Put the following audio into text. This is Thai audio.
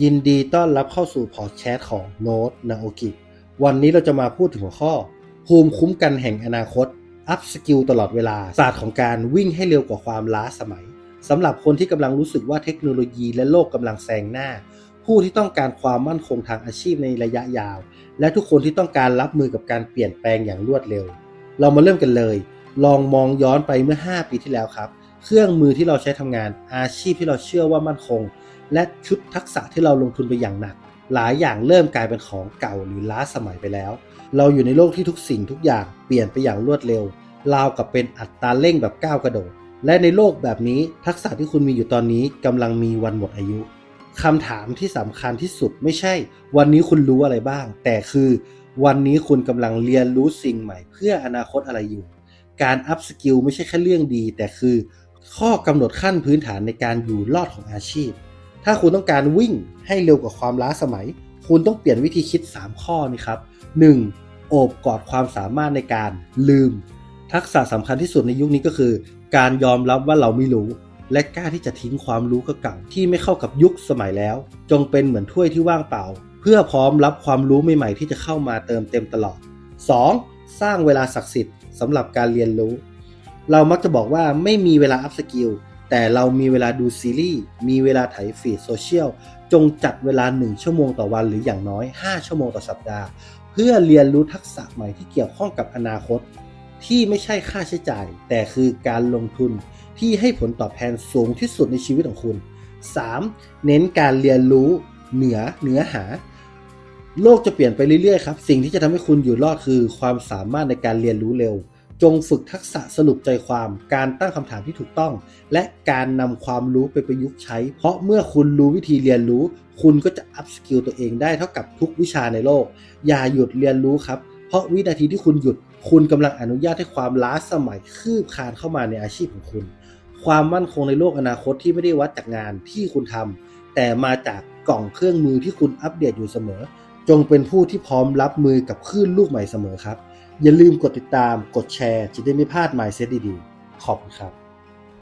ยินดีต้อนรับเข้าสู่พอดแคสต์ของโน้ตนาโอกิ วันนี้เราจะมาพูดถึงหัวข้อ ภูมิคุ้มกันแห่งอนาคต อัพสกิลตลอดเวลา ศาสตร์ของการวิ่งให้เร็วกว่าความล้าสมัยสำหรับคนที่กำลังรู้สึกว่าเทคโนโลยีและโลกกำลังแซงหน้า ผู้ที่ต้องการความมั่นคงทางอาชีพในระยะยาว และทุกคนที่ต้องการรับมือกับการเปลี่ยนแปลงอย่างรวดเร็ว เรามาเริ่มกันเลย ลองมองย้อนไปเมื่อ 5 ปีที่แล้วครับ เครื่องมือที่เราใช้ทำงาน อาชีพที่เราเชื่อว่ามั่นคง และชุดทักษะที่เราลงทุนไปอย่างหนัก หลายอย่างเริ่มกลายเป็นของเก่าหรือล้าสมัยไปแล้ว เราอยู่ในโลกที่ทุกสิ่งทุกอย่างเปลี่ยนไปอย่างรวดเร็วราวกับเป็นอัตราเร่งแบบก้าวกระโดด และในโลกแบบนี้ทักษะที่คุณมีอยู่ตอนนี้กำลังมีวันหมดอายุคำถามที่สำคัญที่สุดไม่ใช่ วันนี้คุณรู้อะไรบ้าง แต่คือ วันนี้คุณกำลังเรียนรู้สิ่งใหม่ เพื่ออนาคตอะไรอยู่ การอัพสกิลไม่ใช่แค่เรื่องดี แต่คือ ข้อกำหนดขั้นพื้นฐานในการอยู่รอดของอาชีพ ถ้าคุณต้องการวิ่งให้เร็วกว่าความล้าสมัย คุณต้องเปลี่ยนวิธีคิด 3 ข้อนี้ครับ 1. โอบกอดความสามารถในการลืม ทักษะสำคัญที่สุดในยุคนี้ก็คือ การยอมรับว่าเราไม่รู้ และกล้าที่จะทิ้งความรู้เก่าๆที่ไม่เข้ากับยุคสมัยแล้ว จงเป็นเหมือนถ้วยที่ว่างเปล่า เพื่อพร้อมรับความรู้ใหม่ๆที่จะเข้ามาเติมเต็มตลอด 2. สร้างเวลาศักดิ์สิทธิ์สำหรับการเรียนรู้ เรามักจะบอกว่าไม่มีเวลาอัพสกิลแต่เรามีเวลาดูซีรีส์ มีเวลาไถฟีดโซเชียล จงจัดเวลา 1 ชั่วโมงต่อวันหรืออย่างน้อย 5 ชั่วโมงต่อสัปดาห์ เพื่อเรียนรู้ทักษะใหม่ที่เกี่ยวข้องกับอนาคต ที่ไม่ใช่ค่าใช้จ่าย แต่คือการลงทุนที่ให้ผลตอบแทนสูงที่สุดในชีวิตของคุณ 3. เน้นการเรียนรู้เหนือเนื้อหา โลกจะเปลี่ยนไปเรื่อยๆครับ สิ่งที่จะทำให้คุณอยู่รอดคือ ความสามารถในการเรียนรู้เร็ว จงฝึกทักษะสรุปใจความ การตั้งคำถามที่ถูกต้อง และการนำความรู้ไปประยุกต์ใช้ เพราะเมื่อคุณรู้วิธีเรียนรู้ คุณก็จะอัพสกิลตัวเองได้เท่ากับทุกวิชาในโลก อย่าหยุดเรียนรู้ครับ เพราะวินาทีที่คุณหยุด คุณกำลังอนุญาตให้ความล้าสมัยคืบคลานเข้ามาในอาชีพของคุณ ความมั่นคงในโลกอนาคตที่ไม่ได้วัดจากงานที่คุณทำแต่มาจากกล่องเครื่องมือที่คุณอัปเดตอยู่เสมอ จงเป็นผู้ที่พร้อมรับมือกับคลื่นลูกใหม่เสมอครับ อย่าลืมกดติดตาม กดแชร์ จะได้ไม่พลาดไมล์เซตดีๆ ขอบคุณครับ